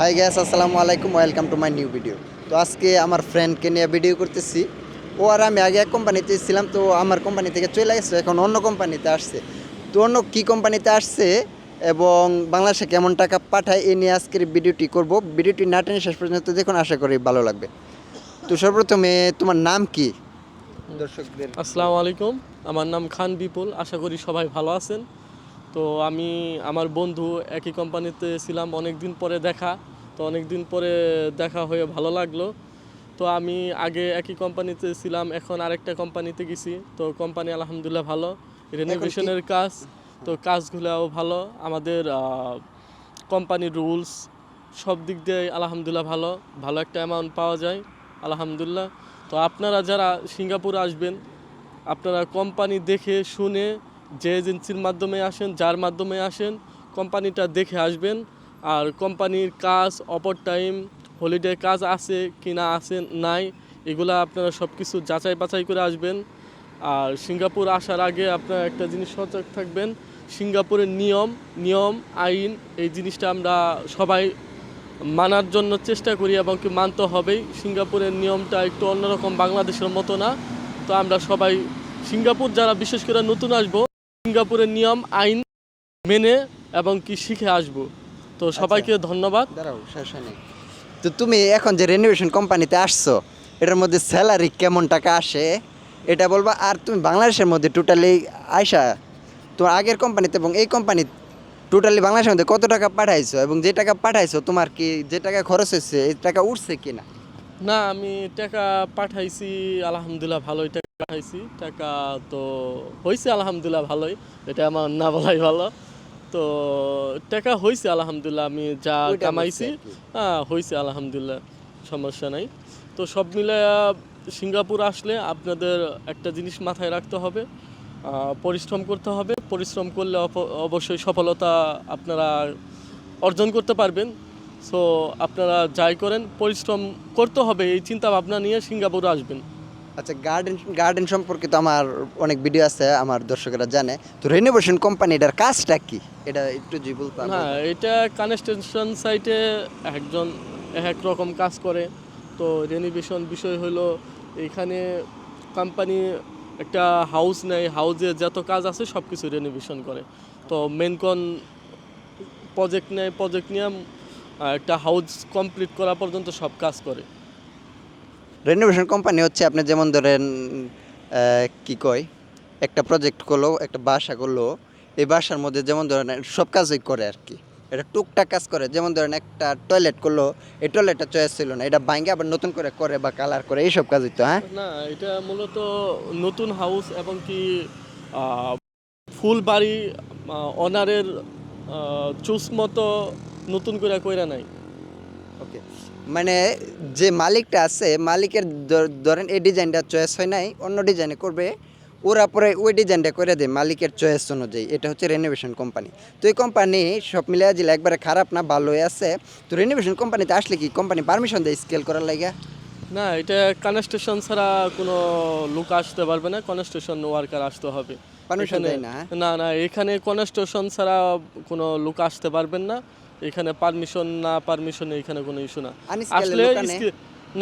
High guys আসসালামু আলাইকুম welcome to my new video তো আজকে আমার ফ্রেন্ডকে নিয়ে ভিডিও করতেছি। ও আর আমি আগে এক কোম্পানিতে ছিলাম তো আমার কোম্পানি থেকে চলে আসছে এখন অন্য কোম্পানিতে আসছে। তো অন্য কী কোম্পানিতে আসছে এবং বাংলাদেশে কেমন টাকা পাঠায় এ নিয়ে আজকের ভিডিওটি করব। ভিডিওটি না টেনে শেষ পর্যন্ত দেখুন আশা করি ভালো লাগবে। তো সর্বপ্রথমে তোমার নাম কি? দর্শকদের। আসসালামু আলাইকুম আমার নাম খান বিপুল আশা করি সবাই ভালো আছেন। তো আমি আমার বন্ধু একই কোম্পানিতে ছিলাম অনেক দিন পরে দেখা তো অনেক দিন পরে দেখা হয়ে ভালো লাগল। তো আমি আগে একই কোম্পানিতে ছিলাম এখন আরেকটা কোম্পানিতে গেছি তো কোম্পানি আলহামদুলিল্লাহ ভালো। রেনোভেশনের কাজ তো কাজগুলোও ভালো আমাদের কোম্পানির রুলস সব দিক দিয়ে আলহামদুলিল্লাহ ভালো ভালো একটা অ্যামাউন্ট পাওয়া যায় আলহামদুলিল্লাহ। তো আপনারা যারা সিঙ্গাপুর আসবেন আপনারা কোম্পানি দেখে শুনে যে এজেন্সির মাধ্যমে আসেন, যার মাধ্যমে আসেন, কোম্পানিটা দেখে আসবেন আর কোম্পানির কাজ, অপর টাইম হলিডে কাজ আছে কি না আছে, নাই, এগুলা আপনারা সব কিছু যাচাই বাছাই করে আসবেন। আর সিঙ্গাপুর আসার আগে আপনারা একটা জিনিস সচেত থাকবেন, সিঙ্গাপুরের নিয়ম নিয়ম, আইন, এই জিনিসটা আমরা সবাই মানার জন্য চেষ্টা করি এবং কি মানতে হবেই। সিঙ্গাপুরের নিয়মটা একটু অন্যরকম বাংলাদেশের মতো না। তো আমরা সবাই সিঙ্গাপুর যারা বিশেষ করে নতুন আসব সিঙ্গাপুরের নিয়ম আইন মেনে এবং কি শিখে আসব। তো সবাইকে ধন্যবাদ। দাঁড়াও শেষ তো তুমি এখন যে রেনোভেশন কোম্পানিতে আসছো এটার মধ্যে স্যালারি কেমন টাকা আসে? এটা বলবা আর তুমি বাংলাদেশের মধ্যে টোটালি আয়সা তোমার আগের কোম্পানিতে এবং এই কোম্পানি টোটালি বাংলাদেশের মধ্যে কত টাকা পাঠাইছো এবং যে টাকা পাঠাইছো তোমার কি যে টাকা খরচ হয়েছে এই টাকা উঠছে কিনা? না আমি টাকা পাঠাইছি আলহামদুলিল্লাহ ভালোই টাকা পাঠাইছি টাকা তো হয়েছে আলহামদুলিল্লাহ ভালোই এটা আমার না বলাই ভালো। তো টাকা হয়েছে আলহামদুলিল্লাহ আমি যা কামাইছি। হ্যাঁ হয়েছে আলহামদুলিল্লাহ সমস্যা নাই। তো সব মিলে সিঙ্গাপুর আসলে আপনাদের একটা জিনিস মাথায় রাখতে হবে পরিশ্রম করতে হবে। পরিশ্রম করলে অবশ্যই সফলতা আপনারা অর্জন করতে পারবেন। সো আপনারা যাই করেন পরিশ্রম করতে হবে এই চিন্তা ভাবনা নিয়ে সিঙ্গাপুর আসবেন। আচ্ছা গার্ডেন গার্ডেন সম্পর্কে তো আমার অনেক ভিডিও আছে, আমার দর্শকেরা জানে। তো রেনোভেশন কোম্পানি এটার কাজটা কি? এটা একটু জি বলতাম না এটা কানেকশন সাইটে একজন এক রকম কাজ করে। তো রেনোভেশন বিষয় হলো, এখানে কোম্পানি একটা হাউস নেয় হাউজে যত কাজ আছে সব কিছু রেনোভেশন করে। তো মেনকন প্রজেক্ট নেয় প্রজেক্ট নিয়ে একটা হাউস কমপ্লিট করা পর্যন্ত সব কাজ করে। রেনোভেশন কোম্পানি হচ্ছে আপনি যেমন ধরেন কি কয় একটা প্রজেক্ট করল একটা বাসা করল এই বাসার মধ্যে যেমন ধরেন সব কাজই করে আর কি। এটা টুকটাক কাজ করে যেমন ধরেন একটা টয়লেট করল এই টয়লেটটা চয়েস ছিল না এটা ভাঙে আবার নতুন করে করে বা কালার করে এইসব কাজই তো হ্যাঁ? না এটা মূলত নতুন হাউস এবং কি ফুল বাড়ি অনারের চুজ মতো নতুন করে কইরা নাই। ওকে মানে যে মালিকটা আছে মালিকের ধরেন এই ডিজাইনটা চয়েস হয় নাই অন্য ডিজাইনে করবে ওরা পরে ওই ডিজাইনটা করে দেয় মালিকের চয়েস অনুযায়ী। এটা হচ্ছে রেনোভেশন কোম্পানি তো এই কোম্পানি সব মিলিয়ে দিলে একবারে খারাপ না ভালোই আছে তো রেনোভেশন কোম্পানিতে আসলে কি কোম্পানি পারমিশন দেয় স্কেল করার লাগে না এটা কনস্ট্রাকশন ছাড়া কোনো লোক আসতে পারবে না কনস্ট্রাকশন ওয়ার্কার আসতে হবে। পারমিশন দেয় না হ্যাঁ? না না এখানে কনস্ট্রাকশন ছাড়া কোনো লোক আসতে পারবেন না। এখানে পারমিশন না পারমিশন এখানে কোনো ইস্যু না। আসলে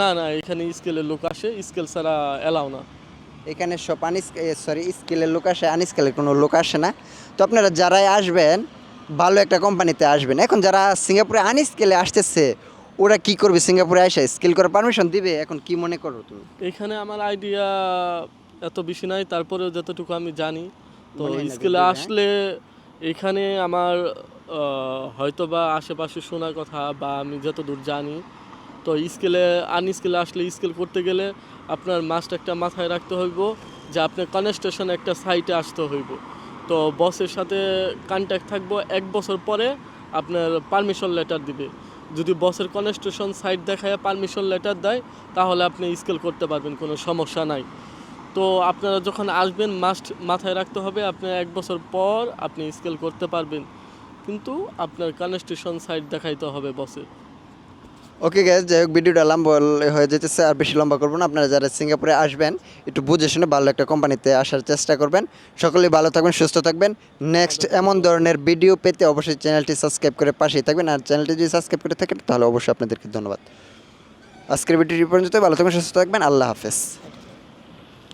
না না এখানে স্কেলের লোক আসে স্কেল ছাড়া এলাও না। এখানে সব আনিস সরি স্কেলের লোক আসে আনস্কেলের কোনো লোক আসে না। তো আপনারা যারাই আসবেন ভালো একটা কোম্পানিতে আসবেন। এখন যারা সিঙ্গাপুরে আনস্কেলে আসতেছে ওরা কি করবে সিঙ্গাপুরে আসে স্কেল করার পারমিশন দিবে? এখন কি মনে করো তুমি? এখানে আমার আইডিয়া এত বেশি নাই তারপরেও যতটুকু আমি জানি তো স্কেলে হ্যাঁ? আসলে এখানে আমার হয়তো বা আশেপাশে শোনা কথা বা আমি যতদূর জানি, তো স্কেলে আন স্কেলে আসলে স্কেল করতে গেলে আপনার মাস্ট একটা মাথায় রাখতে হইব, যে আপনি কনস্ট্রাকশন একটা সাইটে আসতে হইব। তো বসের সাথে কন্ট্যাক্ট থাকব, এক বছর পরে আপনার পারমিশন লেটার দিবে। যদি বসের কনস্ট্রাকশন সাইট দেখায় পারমিশন লেটার দেয়, তাহলে আপনি স্কেল করতে পারবেন, কোনো সমস্যা নাই। তো আপনারা যখন আসবেন মাস্ট মাথায় রাখতে হবে, আপনি এক বছর পর আপনি স্কেল করতে পারবেন। কিন্তু আপনার কনস্ট্রাকশন সাইট দেখাইতে হবে বসে ওকে গ্যাস যাই হোক ভিডিওটা লম্বা হয়ে যেতেছে আর বেশি লম্বা করব না। আপনারা যারা সিঙ্গাপুরে আসবেন একটু বুঝে শুনে ভালো একটা কোম্পানিতে আসার চেষ্টা করবেন। সকলেই ভালো থাকবেন সুস্থ থাকবেন। নেক্সট এমন ধরনের ভিডিও পেতে অবশ্যই চ্যানেলটি সাবস্ক্রাইব করে পাশেই থাকবেন। আর চ্যানেলটি যদি সাবস্ক্রাইব করে থাকেন তাহলে অবশ্যই আপনাদেরকে ধন্যবাদ। আজকের ভিডিওটি পর্যন্ত ভালো থাকবেন সুস্থ থাকবেন। আল্লাহ হাফেজ।